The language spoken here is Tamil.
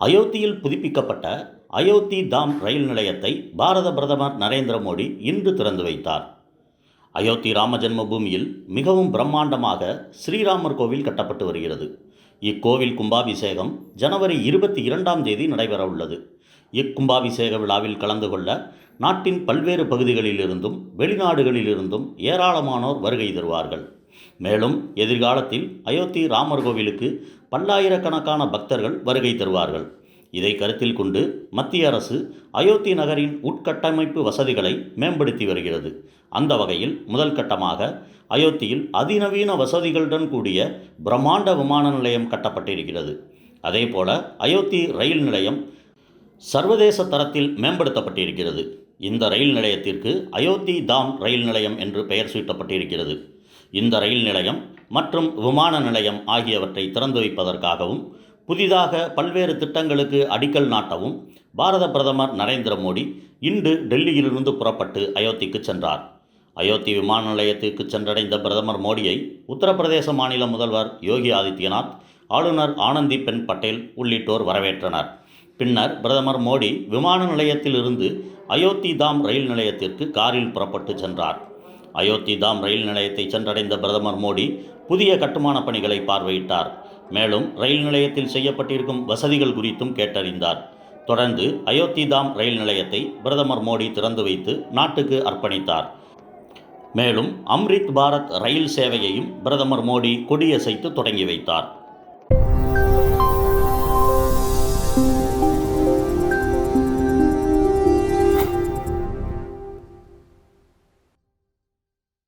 அயோத்தியில் புதுப்பிக்கப்பட்ட அயோத்தி தாம் ரயில் நிலையத்தை பாரத பிரதமர் நரேந்திர மோடி இன்று திறந்து வைத்தார். அயோத்தி ராமஜென்ம பூமியில் மிகவும் பிரம்மாண்டமாக ஸ்ரீராமர் கோவில் கட்டப்பட்டு வருகிறது. இக்கோவில் கும்பாபிஷேகம் ஜனவரி இருபத்தி இரண்டாம் தேதி நடைபெற உள்ளது. இக்கும்பாபிஷேக விழாவில் கலந்து கொள்ள நாட்டின் பல்வேறு பகுதிகளிலிருந்தும் வெளிநாடுகளிலிருந்தும் ஏராளமானோர் வருகை தருவார்கள். மேலும் எதிர்காலத்தில் அயோத்தி ராமர் கோவிலுக்கு பல்லாயிரக்கணக்கான பக்தர்கள் வருகை தருவார்கள். இதை கருத்தில் கொண்டு மத்திய அரசு அயோத்தி நகரின் உட்கட்டமைப்பு வசதிகளை மேம்படுத்தி வருகிறது. அந்த வகையில் முதல் கட்டமாக அயோத்தியில் அதிநவீன வசதிகளுடன் கூடிய பிரம்மாண்ட விமான நிலையம் கட்டப்பட்டிருக்கிறது. அதேபோல அயோத்தி ரயில் நிலையம் சர்வதேச தரத்தில் மேம்படுத்தப்பட்டிருக்கிறது. இந்த ரயில் நிலையத்திற்கு அயோத்தி தாம் ரயில் நிலையம் என்று பெயர் சூட்டப்பட்டிருக்கிறது. இந்த ரயில் நிலையம் மற்றும் விமான நிலையம் ஆகியவற்றை திறந்து வைப்பதற்காகவும் புதிதாக பல்வேறு திட்டங்களுக்கு அடிக்கல் நாட்டவும் பாரத பிரதமர் நரேந்திர மோடி இன்று டெல்லியிலிருந்து புறப்பட்டு அயோத்திக்கு சென்றார். அயோத்தி விமான நிலையத்திற்கு சென்றடைந்த பிரதமர் மோடியை உத்தரப்பிரதேச மாநில முதல்வர் யோகி ஆதித்யநாத் ஆளுநர் ஆனந்தி பென் பட்டேல் உள்ளிட்டோர் வரவேற்றனர். பின்னர் பிரதமர் மோடி விமான நிலையத்திலிருந்து அயோத்தி தாம் ரயில் நிலையத்திற்கு காரில் புறப்பட்டு சென்றார். அயோத்தி தாம் ரயில் நிலையத்தை சென்றடைந்த பிரதமர் மோடி புதிய கட்டுமான பணிகளை பார்வையிட்டார். மேலும் ரயில் நிலையத்தில் செய்யப்பட்டிருக்கும் வசதிகள் குறித்தும் கேட்டறிந்தார். தொடர்ந்து அயோத்தி தாம் ரயில் நிலையத்தை பிரதமர் மோடி திறந்து வைத்து நாட்டுக்கு அர்ப்பணித்தார். மேலும் அம்ரித் பாரத் ரயில் சேவையையும் பிரதமர் மோடி கொடியசைத்து தொடங்கி வைத்தார்.